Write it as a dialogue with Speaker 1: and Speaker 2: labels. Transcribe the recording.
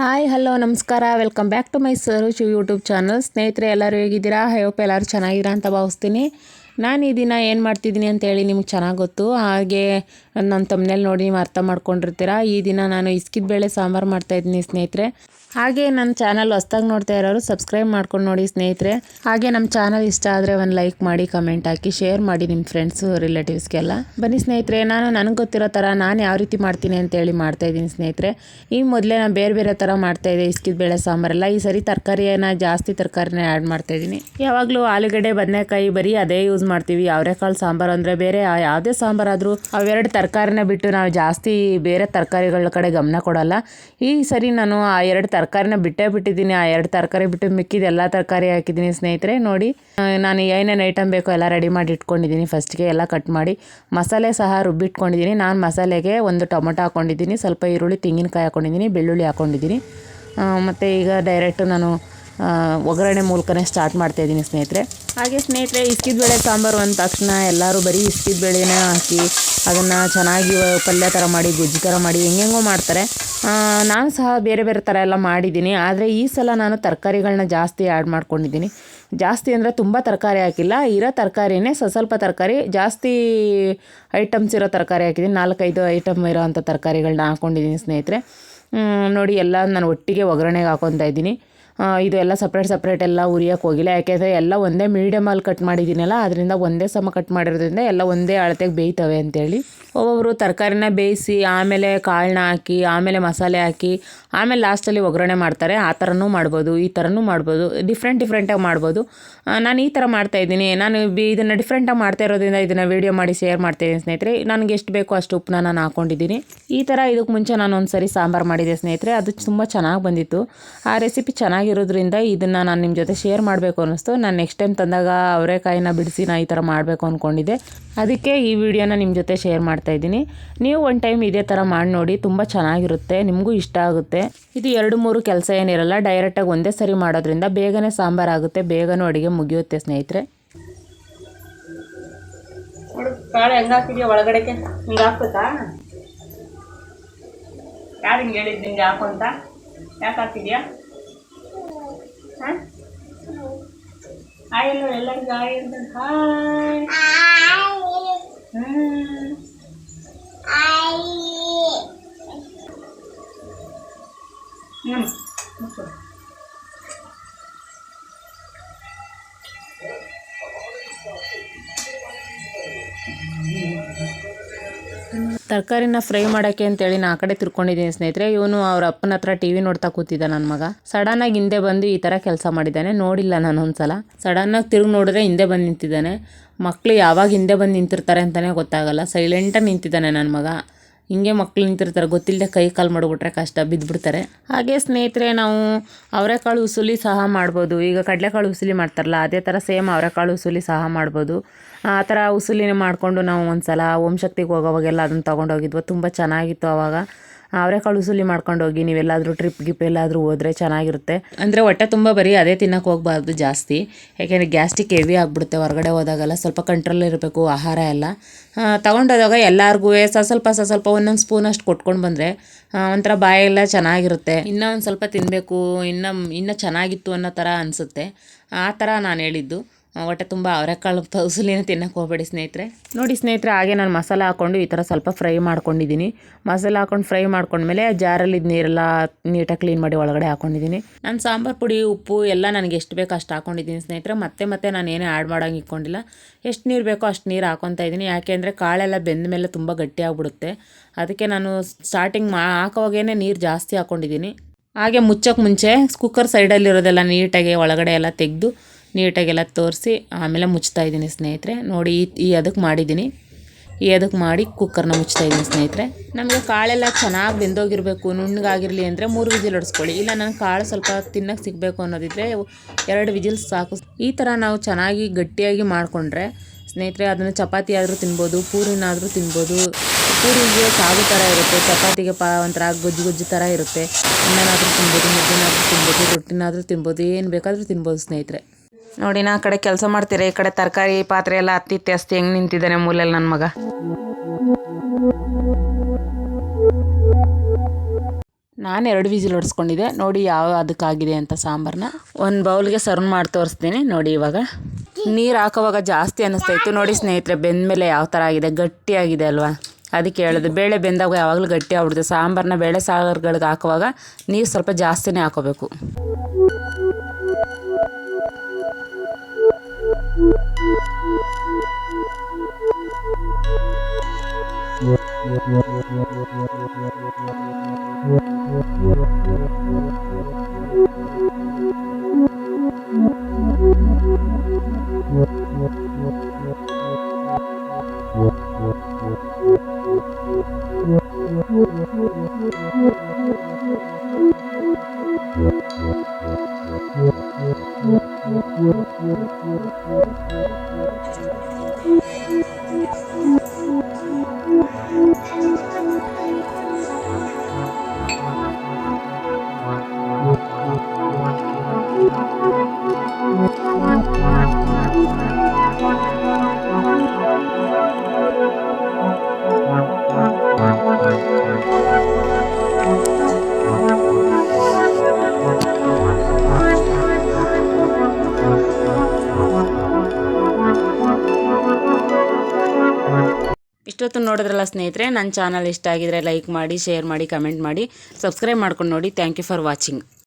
Speaker 1: Hi, hello, ನಮಸ್ಕಾರ. Welcome back to my sir YouTube channel ಸ್ನೇಹಿತರೆ, ಎಲ್ಲರೂ ಹೇಗಿದ್ದೀರಾ? ಹೋಪ್ ಎಲ್ಲರೂ ಚೆನ್ನಾಗಿದ್ದೀರಾ ಅಂತ ಭಾವಿಸ್ತೀನಿ. ನಾನು ಈ ದಿನ ಏನು ಮಾಡ್ತಿದ್ದೀನಿ ಅಂತೇಳಿ ನಿಮ್ಗೆ ಚೆನ್ನಾಗಿ ಗೊತ್ತು. ಹಾಗೆ ನನ್ನ ತಮ್ಮನೇಲಿ ನೋಡಿ ನೀವು ಅರ್ಥ ಮಾಡ್ಕೊಂಡಿರ್ತೀರಾ. ಈ ದಿನ ನಾನು ಇಸ್ಕಿದ ಬೇಳೆ ಸಾಂಬಾರು ಮಾಡ್ತಾಯಿದ್ದೀನಿ ಸ್ನೇಹಿತರೆ. ಹಾಗೆ ನನ್ನ ಚಾನಲ್ ಹೊಸ್ದಾಗಿ ನೋಡ್ತಾ ಇರೋರು ಸಬ್ಸ್ಕ್ರೈಬ್ ಮಾಡ್ಕೊಂಡು ನೋಡಿ ಸ್ನೇಹಿತರೆ. ಹಾಗೆ ನಮ್ಮ ಚಾನಲ್ ಇಷ್ಟ ಆದರೆ ಒಂದು ಲೈಕ್ ಮಾಡಿ ಕಮೆಂಟ್ ಹಾಕಿ ಶೇರ್ ಮಾಡಿ ನಿಮ್ಮ ಫ್ರೆಂಡ್ಸು ರಿಲೇಟಿವ್ಸ್ಗೆಲ್ಲ ಬನ್ನಿ ಸ್ನೇಹಿತರೆ, ನಾನು ನನಗೆ ಗೊತ್ತಿರೋ ಥರ ನಾನು ಯಾವ ರೀತಿ ಮಾಡ್ತೀನಿ ಅಂತೇಳಿ ಮಾಡ್ತಾಯಿದ್ದೀನಿ ಸ್ನೇಹಿತರೆ. ಈ ಮೊದಲೇ ನಾನು ಬೇರೆ ಬೇರೆ ಥರ ಮಾಡ್ತಾಯಿದ್ದೆ ಇಸ್ಕಿದ ಬೇಳೆ ಸಾಂಬಾರೆಲ್ಲ ಈ ಸರಿ ತರಕಾರಿಯನ್ನು ಜಾಸ್ತಿ ತರಕಾರಿನ ಆ್ಯಡ್ ಮಾಡ್ತಾಯಿದ್ದೀನಿ ಯಾವಾಗಲೂ ಆಲೂಗಡ್ಡೆ, ಬದನೆಕಾಯಿ ಬರೀ ಅದೇ ಯೂಸ್ ಮಾಡ್ತೀವಿ. ಅವರೆಕಾಳು ಸಾಂಬಾರು ಅಂದರೆ ಬೇರೆ. ಯಾವುದೇ ಸಾಂಬಾರಾದರೂ ಅವೆರಡು ತರಕಾರಿನ ಬಿಟ್ಟು ನಾವು ಜಾಸ್ತಿ ಬೇರೆ ತರಕಾರಿಗಳ ಕಡೆ ಗಮನ ಕೊಡಲ್ಲ. ಈ ಸರಿ ನಾನು ಆ ಎರಡು ತರಕಾರಿನ ಬಿಟ್ಟೇ ಬಿಟ್ಟಿದ್ದೀನಿ. ಆ ಎರಡು ತರಕಾರಿ ಬಿಟ್ಟು ಮಿಕ್ಕಿದ ಎಲ್ಲ ತರಕಾರಿ ಹಾಕಿದ್ದೀನಿ ಸ್ನೇಹಿತರೆ. ನೋಡಿ ನಾನು ಏನೇನು ಐಟಮ್ ಬೇಕೋ ಎಲ್ಲ ರೆಡಿ ಮಾಡಿ ಇಟ್ಕೊಂಡಿದ್ದೀನಿ. ಫಸ್ಟ್ಗೆ ಎಲ್ಲ ಕಟ್ ಮಾಡಿ ಮಸಾಲೆ ಸಹ ರುಬ್ಬಿಟ್ಕೊಂಡಿದ್ದೀನಿ ನಾನು ಮಸಾಲೆಗೆ ಒಂದು ಟೊಮೊಟೊ ಹಾಕ್ಕೊಂಡಿದ್ದೀನಿ ಸ್ವಲ್ಪ ಈರುಳ್ಳಿ, ತೆಂಗಿನಕಾಯಿ ಹಾಕ್ಕೊಂಡಿದ್ದೀನಿ ಬೆಳ್ಳುಳ್ಳಿ ಹಾಕ್ಕೊಂಡಿದ್ದೀನಿ ಮತ್ತು ಈಗ ಡೈರೆಕ್ಟ್ ನಾನು ಒಗ್ಗರಣೆ ಮೂಲಕನೇ ಸ್ಟಾರ್ಟ್ ಮಾಡ್ತಾ ಇದ್ದೀನಿ ಸ್ನೇಹಿತರೆ. ಹಾಗೆ ಸ್ನೇಹಿತರೆ ಇಸ್ಕಿದ ಬೇಳೆ ಸಾಂಬಾರು ಅಂದ ತಕ್ಷಣ ಎಲ್ಲರೂ ಬರೀ ಇಸ್ಕಿದ ಬೇಳೆನೇ ಹಾಕಿ ಅದನ್ನು ಚೆನ್ನಾಗಿ ಪಲ್ಯ ಥರ ಮಾಡಿ, ಗೊಜ್ಜು ಥರ ಮಾಡಿ, ಹೆಂಗೆಂಗೋ ಮಾಡ್ತಾರೆ. ನಾನು ಸಹ ಬೇರೆ ಬೇರೆ ಥರ ಎಲ್ಲ ಮಾಡಿದ್ದೀನಿ. ಆದರೆ ಈ ಸಲ ನಾನು ತರಕಾರಿಗಳನ್ನ ಜಾಸ್ತಿ ಆ್ಯಡ್ ಮಾಡ್ಕೊಂಡಿದ್ದೀನಿ. ಜಾಸ್ತಿ ಅಂದರೆ ತುಂಬ ತರಕಾರಿ ಹಾಕಿಲ್ಲ. ಇರೋ ತರಕಾರಿನೇ ಸ್ವಲ್ಪ ಸ್ವಲ್ಪ ತರಕಾರಿ, ಜಾಸ್ತಿ ಐಟಮ್ಸ್ ಇರೋ ತರಕಾರಿ ಹಾಕಿದ್ದೀನಿ. ನಾಲ್ಕೈದು ಐಟಮ್ ಇರೋ ಅಂಥ ತರಕಾರಿಗಳನ್ನ ಹಾಕ್ಕೊಂಡಿದ್ದೀನಿ ಸ್ನೇಹಿತರೆ. ನೋಡಿ ಎಲ್ಲ ನಾನು ಒಟ್ಟಿಗೆ ಒಗ್ಗರಣೆಗೆ ಹಾಕೊತಾ ಇದ್ದೀನಿ. ಇದು ಎಲ್ಲ ಸಪ್ರೇಟ್ ಸಪ್ರೇಟ್ ಎಲ್ಲ ಉರಿಯೋಕೆ ಹೋಗಿಲ್ಲ. ಯಾಕೆಂದರೆ ಎಲ್ಲ ಒಂದೇ ಮೀಡಿಯಮಲ್ಲಿ ಕಟ್ ಮಾಡಿದ್ದೀನಲ್ಲ ಅದರಿಂದ ಒಂದೇ ಸಮ ಕಟ್ ಮಾಡಿರೋದ್ರಿಂದ ಎಲ್ಲ ಒಂದೇ ಅಳತೆಗೆ ಬೇಯ್ತವೆ ಅಂತೇಳಿ. ಒಬ್ಬೊಬ್ಬರು ತರಕಾರಿನ ಬೇಯಿಸಿ, ಆಮೇಲೆ ಕಾಳನ್ನ ಹಾಕಿ, ಆಮೇಲೆ ಮಸಾಲೆ ಹಾಕಿ, ಆಮೇಲೆ ಲಾಸ್ಟಲ್ಲಿ ಒಗ್ಗರಣೆ ಮಾಡ್ತಾರೆ. ಆ ಥರನೂ ಮಾಡ್ಬೋದು, ಈ ಥರನೂ ಮಾಡ್ಬೋದು ಡಿಫ್ರೆಂಟ್ ಡಿಫ್ರೆಂಟಾಗಿ ಮಾಡ್ಬೋದು. ನಾನು ಈ ಥರ ಮಾಡ್ತಾಯಿದ್ದೀನಿ ನಾನು ಬಿ ಇದನ್ನು ಡಿಫ್ರೆಂಟಾಗಿ ಮಾಡ್ತಾ ಇರೋದ್ರಿಂದ ಇದನ್ನು ವೀಡಿಯೋ ಮಾಡಿ ಶೇರ್ ಮಾಡ್ತಾಯಿದ್ದೀನಿ ಸ್ನೇಹಿತರೆ. ನನಗೆ ಎಷ್ಟು ಬೇಕೋ ಅಷ್ಟು ಉಪ್ಪನ್ನ ನಾನು ಹಾಕ್ಕೊಂಡಿದ್ದೀನಿ ಈ ಥರ ಇದಕ್ಕೆ ಮುಂಚೆ ನಾನು ಒಂದು ಸರಿ ಸಾಂಬಾರು ಮಾಡಿದೆ ಸ್ನೇಹಿತರೆ. ಅದು ತುಂಬ ಚೆನ್ನಾಗಿ ಬಂದಿತ್ತು. ಆ ರೆಸಿಪಿ ಚೆನ್ನಾಗಿರೋದ್ರಿಂದ ಇದನ್ನು ನಾನು ನಿಮ್ಮ ಜೊತೆ ಶೇರ್ ಮಾಡಬೇಕು ಅನ್ನಿಸ್ತು. ನಾನು ನೆಕ್ಸ್ಟ್ ಟೈಮ್ ತಂದಾಗ ಅವರೆಕಾಯಿನ ಬಿಡಿಸಿ ನಾ ಈ ಥರ ಮಾಡಬೇಕು ಅಂದ್ಕೊಂಡಿದ್ದೆ ಅದಕ್ಕೆ ಈ ವಿಡಿಯೋನ ನಿಮ್ಮ ಜೊತೆ ಶೇರ್ ಮಾಡ್ತಾ ಇದ್ದೀನಿ. ನೀವು ಒಂದು ಟೈಮ್ ಇದೇ ಥರ ಮಾಡಿ ನೋಡಿ, ತುಂಬ ಚೆನ್ನಾಗಿರುತ್ತೆ, ನಿಮಗೂ ಇಷ್ಟ ಆಗುತ್ತೆ. ಇದು ಎರಡು ಮೂರು ಕೆಲಸ ಏನಿರಲ್ಲ ಡೈರೆಕ್ಟಾಗಿ ಒಂದೇ ಸರಿ ಮಾಡೋದ್ರಿಂದ ಬೇಗನೆ ಸಾಂಬಾರು ಆಗುತ್ತೆ, ಬೇಗನೂ ಅಡುಗೆ ಮುಗಿಯುತ್ತೆ ಸ್ನೇಹಿತರೆ.
Speaker 2: ಯಾರು ಹಿಂಗೆ ಹೇಳಿದ್ದು ಹಿಂಗೆ ಹಾಕು ಅಂತ ಯಾಕೆ ಹಾಕಿದ್ಯಾ? ಹಾಯ್ ಎಲ್ಲ ಎಲ್ಲರಿಗೂ ಹಾಯ್ ಅಂತ ಹಾಯ್
Speaker 1: ತರಕಾರಿನ ಫ್ರೈ ಮಾಡೋಕ್ಕೆ ಅಂತೇಳಿ ನಾ ಆ ಕಡೆ ತಿರ್ಕೊಂಡಿದ್ದೀನಿ ಸ್ನೇಹಿತರೆ. ಇವನು ಅವ್ರ ಅಪ್ಪನ ಹತ್ರ ಟಿ ವಿ ನೋಡ್ತಾ ಕೂತಿದ್ದ ನನ್ನ ಮಗ. ಸಡನ್ನಾಗಿ ಹಿಂದೆ ಬಂದು ಈ ಥರ ಕೆಲಸ ಮಾಡಿದ್ದಾನೆ. ನೋಡಿಲ್ಲ ನಾನು ಒಂದ್ಸಲ. ಸಡನ್ನಾಗಿ ತಿರುಗಿ ನೋಡಿದ್ರೆ ಹಿಂದೆ ಬಂದು ನಿಂತಿದ್ದಾನೆ. ಮಕ್ಕಳು ಯಾವಾಗ ಹಿಂದೆ ಬಂದು ನಿಂತಿರ್ತಾರೆ ಅಂತಲೇ ಗೊತ್ತಾಗಲ್ಲ. ಸೈಲೆಂಟಾಗಿ ನಿಂತಿದ್ದಾನೆ ನನ್ನ ಮಗ. ಹಿಂಗೆ ಮಕ್ಳು ನಿಂತಿರ್ತಾರೆ. ಗೊತ್ತಿಲ್ಲದೆ ಕೈ ಕಾಲು ಮಾಡಿಬಿಟ್ರೆ ಕಷ್ಟ ಬಿದ್ದುಬಿಡ್ತಾರೆ ಹಾಗೆ ಸ್ನೇಹಿತರೆ, ನಾವು ಅವರೆಕಾಳು ಉಸುಲಿ ಸಹ ಮಾಡ್ಬೋದು. ಈಗ ಕಡಲೆಕಾಳು ಉಸುಲಿ ಮಾಡ್ತಾರಲ್ಲ, ಅದೇ ಥರ ಸೇಮ್ ಅವರೆಕಾಳು ಉಸುಲಿ ಸಹ ಮಾಡ್ಬೋದು. ಆ ಥರ ಉಸುಲಿನ ಮಾಡಿಕೊಂಡು ನಾವು ಒಂದು ಸಲ ಓಂಶಕ್ತಿಗೆ ಹೋಗೋವಾಗೆಲ್ಲ ಅದನ್ನು ತೊಗೊಂಡೋಗಿದ್ವು. ತುಂಬ ಚೆನ್ನಾಗಿತ್ತು ಆವಾಗ ಅವರೆಕಾಳು ಉಸುಲಿ ಮಾಡ್ಕೊಂಡು ಹೋಗಿ, ನೀವೆಲ್ಲಾದರೂ ಟ್ರಿಪ್ ಗಿಪ್ ಎಲ್ಲಾದರೂ ಹೋದರೆ ಚೆನ್ನಾಗಿರುತ್ತೆ. ಅಂದರೆ ಹೊಟ್ಟೆ ತುಂಬ ಬರೀ ಅದೇ ತಿನ್ನಕ್ಕೆ ಹೋಗಬಾರ್ದು ಜಾಸ್ತಿ. ಯಾಕೆಂದರೆ ಗ್ಯಾಸ್ಟಿಕ್ ಹೆವಿ ಆಗಿಬಿಡುತ್ತೆ, ಹೊರಗಡೆ ಹೋದಾಗೆಲ್ಲ ಸ್ವಲ್ಪ ಕಂಟ್ರೋಲ್ ಇರಬೇಕು, ಆಹಾರ ಎಲ್ಲ. ತೊಗೊಂಡೋದಾಗ ಎಲ್ಲರಿಗೂ ಸ, ಸ್ವಲ್ಪ ಸ, ಸ್ವಲ್ಪ ಒಂದೊಂದು ಸ್ಪೂನ್ ಅಷ್ಟು ಕೊಟ್ಕೊಂಡು ಬಂದರೆ ಒಂಥರ ಬಾಯೆಲ್ಲ ಚೆನ್ನಾಗಿರುತ್ತೆ. ಇನ್ನೂ ಒಂದು ಸ್ವಲ್ಪ ತಿನ್ನಬೇಕು ಇನ್ನೂ ಇನ್ನೂ ಚೆನ್ನಾಗಿತ್ತು ಅನ್ನೋ ಥರ ಅನಿಸುತ್ತೆ. ಆ ಥರ ನಾನು ಹೇಳಿದ್ದು. ಆ, ಹೊಟ್ಟೆ ತುಂಬ ಅವರೆಕಾಳು ಪೌಸುಲಿನ ತಿನ್ನಕ್ಕೆ ಹೋಗಬೇಡಿ ಸ್ನೇಹಿತರೆ. ನೋಡಿ ಸ್ನೇಹಿತರೆ ಹಾಗೆ ನಾನು ಮಸಾಲ ಹಾಕ್ಕೊಂಡು ಈ ಥರ ಸ್ವಲ್ಪ ಫ್ರೈ ಮಾಡ್ಕೊಂಡಿದ್ದೀನಿ. ಮಸಾಲ ಹಾಕೊಂಡು ಫ್ರೈ ಮಾಡ್ಕೊಂಡ್ಮೇಲೆ ಜಾರಲ್ಲಿ ನೀರೆಲ್ಲ ನೀಟಾಗಿ ಕ್ಲೀನ್ ಮಾಡಿ ಒಳಗಡೆ ಹಾಕ್ಕೊಂಡಿದ್ದೀನಿ ನಾನು ಸಾಂಬಾರು ಪುಡಿ ಉಪ್ಪು ಎಲ್ಲ ನನಗೆ ಎಷ್ಟು ಬೇಕೋ ಅಷ್ಟು ಹಾಕ್ಕೊಂಡಿದ್ದೀನಿ ಸ್ನೇಹಿತರೆ. ಮತ್ತೆ ಮತ್ತೆ ನಾನು ಏನೇ ಆ್ಯಡ್ ಮಾಡೋಂಗೆ ಇಟ್ಕೊಂಡಿಲ್ಲ ಎಷ್ಟು ನೀರು ಬೇಕೋ ಅಷ್ಟು ನೀರು ಹಾಕೊತಾ ಇದ್ದೀನಿ ಯಾಕೆಂದರೆ ಕಾಳೆಲ್ಲ ಬೆಂದ ಮೇಲೆ ತುಂಬ ಗಟ್ಟಿ ಆಗ್ಬಿಡುತ್ತೆ. ಅದಕ್ಕೆ ನಾನು ಸ್ಟಾರ್ಟಿಂಗ್ ಮಾ ಹಾಕೋವಾಗೇ ನೀರು ಜಾಸ್ತಿ ಹಾಕ್ಕೊಂಡಿದ್ದೀನಿ ಹಾಗೆ ಮುಚ್ಚೋಕೆ ಮುಂಚೆ ಕುಕ್ಕರ್ ಸೈಡಲ್ಲಿರೋದೆಲ್ಲ ನೀಟಾಗಿ ಒಳಗಡೆ ಎಲ್ಲ ತೆಗೆದು ನೀಟಾಗೆಲ್ಲ ತೋರಿಸಿ ಆಮೇಲೆ ಮುಚ್ತಾ ಇದ್ದೀನಿ ಸ್ನೇಹಿತರೆ. ನೋಡಿ ಈ ಅದಕ್ಕೆ ಮಾಡಿದ್ದೀನಿ. ಈ ಅದಕ್ಕೆ ಮಾಡಿ ಕುಕ್ಕರ್ನ ಮುಚ್ತಾ ಇದ್ದೀನಿ ಸ್ನೇಹಿತರೆ. ನಮಗೆ ಕಾಳೆಲ್ಲ ಚೆನ್ನಾಗಿ ಬೆಂದೋಗಿರಬೇಕು. ನುಣ್ಣಗಾಗಿರಲಿ ಅಂದರೆ ಮೂರು ವಿಜಿಲ್ ಹೊಡಿಸ್ಕೊಳ್ಳಿ. ಇಲ್ಲ ನಾನು ಕಾಳು ಸ್ವಲ್ಪ ತಿನ್ನಕ್ಕೆ ಸಿಗಬೇಕು ಅನ್ನೋದಿದ್ರೆ ಎರಡು ವಿಜಿಲ್ಸ್ ಸಾಕು. ಈ ಥರ ನಾವು ಚೆನ್ನಾಗಿ ಗಟ್ಟಿಯಾಗಿ ಮಾಡಿಕೊಂಡ್ರೆ ಸ್ನೇಹಿತರೆ ಅದನ್ನು ಚಪಾತಿ ಆದರೂ ತಿನ್ಬೋದು, ಪೂರಿನಾದರೂ ತಿನ್ಬೋದು. ಪೂರಿಗೆ ಸಾಗು ಥರ ಇರುತ್ತೆ, ಚಪಾತಿಗೆ ಪಾ ಒಂಥರ ಗೊಜ್ಜು ಗೊಜ್ಜು ಥರ ಇರುತ್ತೆ. ಅನ್ನನಾದರೂ ತಿನ್ಬೋದು, ಮುದ್ದೆನಾದರೂ ತಿನ್ಬೋದು, ರೊಟ್ಟಿನಾದರೂ ತಿನ್ಬೋದು, ಏನು ಬೇಕಾದರೂ ತಿನ್ಬೋದು ಸ್ನೇಹಿತರೆ. ನೋಡಿ, ನಾ ಕಡೆ ಕೆಲಸ ಮಾಡ್ತೀರಾ, ಈ ಕಡೆ ತರಕಾರಿ ಪಾತ್ರೆ ಎಲ್ಲ ಹತ್ತಿತ್ತೆ ಅಸ್ತಿ ಹೆಂಗೆ ನಿಂತಿದ್ದಾನೆ ಮೂಲೆಯಲ್ಲಿ ನನ್ನ ಮಗ. ನಾನು ಎರಡು ವಿಸಿಲ್ ಹೊಡ್ಸ್ಕೊಂಡಿದ್ದೆ. ನೋಡಿ ಯಾವ ಅದಕ್ಕಾಗಿದೆ ಅಂತ ಸಾಂಬಾರನ್ನ ಒಂದು ಬೌಲ್ಗೆ ಸರ್ವ್ ಮಾಡಿ ತೋರಿಸ್ತೀನಿ. ನೋಡಿ ಇವಾಗ. ನೀರು ಹಾಕೋವಾಗ ಜಾಸ್ತಿ ಅನ್ನಿಸ್ತಾ ಇತ್ತು. ನೋಡಿ ಸ್ನೇಹಿತರೆ ಬೆಂದ ಮೇಲೆ ಯಾವ ಥರ ಆಗಿದೆ? ಗಟ್ಟಿಯಾಗಿದೆ ಅಲ್ವಾ? ಅದಕ್ಕೆ ಹೇಳೋದು, ಬೇಳೆ ಬೆಂದಾಗ ಯಾವಾಗಲೂ ಗಟ್ಟಿ ಆಗ್ಬಿಡುತ್ತೆ. ಸಾಂಬಾರನ್ನ ಬೇಳೆ ಸಾರುಗಳಿಗೆ ಹಾಕುವಾಗ ನೀರು ಸ್ವಲ್ಪ ಜಾಸ್ತಿನೇ ಹಾಕೋಬೇಕು. Yeah. Thank you. ಇಷ್ಟೊತ್ತು ನೋಡಿದ್ರಲ್ಲ ಸ್ನೇಹಿತರೆ ನನ್ನ ಚಾನಲ್ ಇಷ್ಟ ಆಗಿದ್ರೆ ಲೈಕ್ ಮಾಡಿ ಶೇರ್ ಮಾಡಿ ಕಮೆಂಟ್ ಮಾಡಿ ಸಬ್ಸ್ಕ್ರೈಬ್ ಮಾಡ್ಕೊಂಡು ನೋಡಿ. Thank you for watching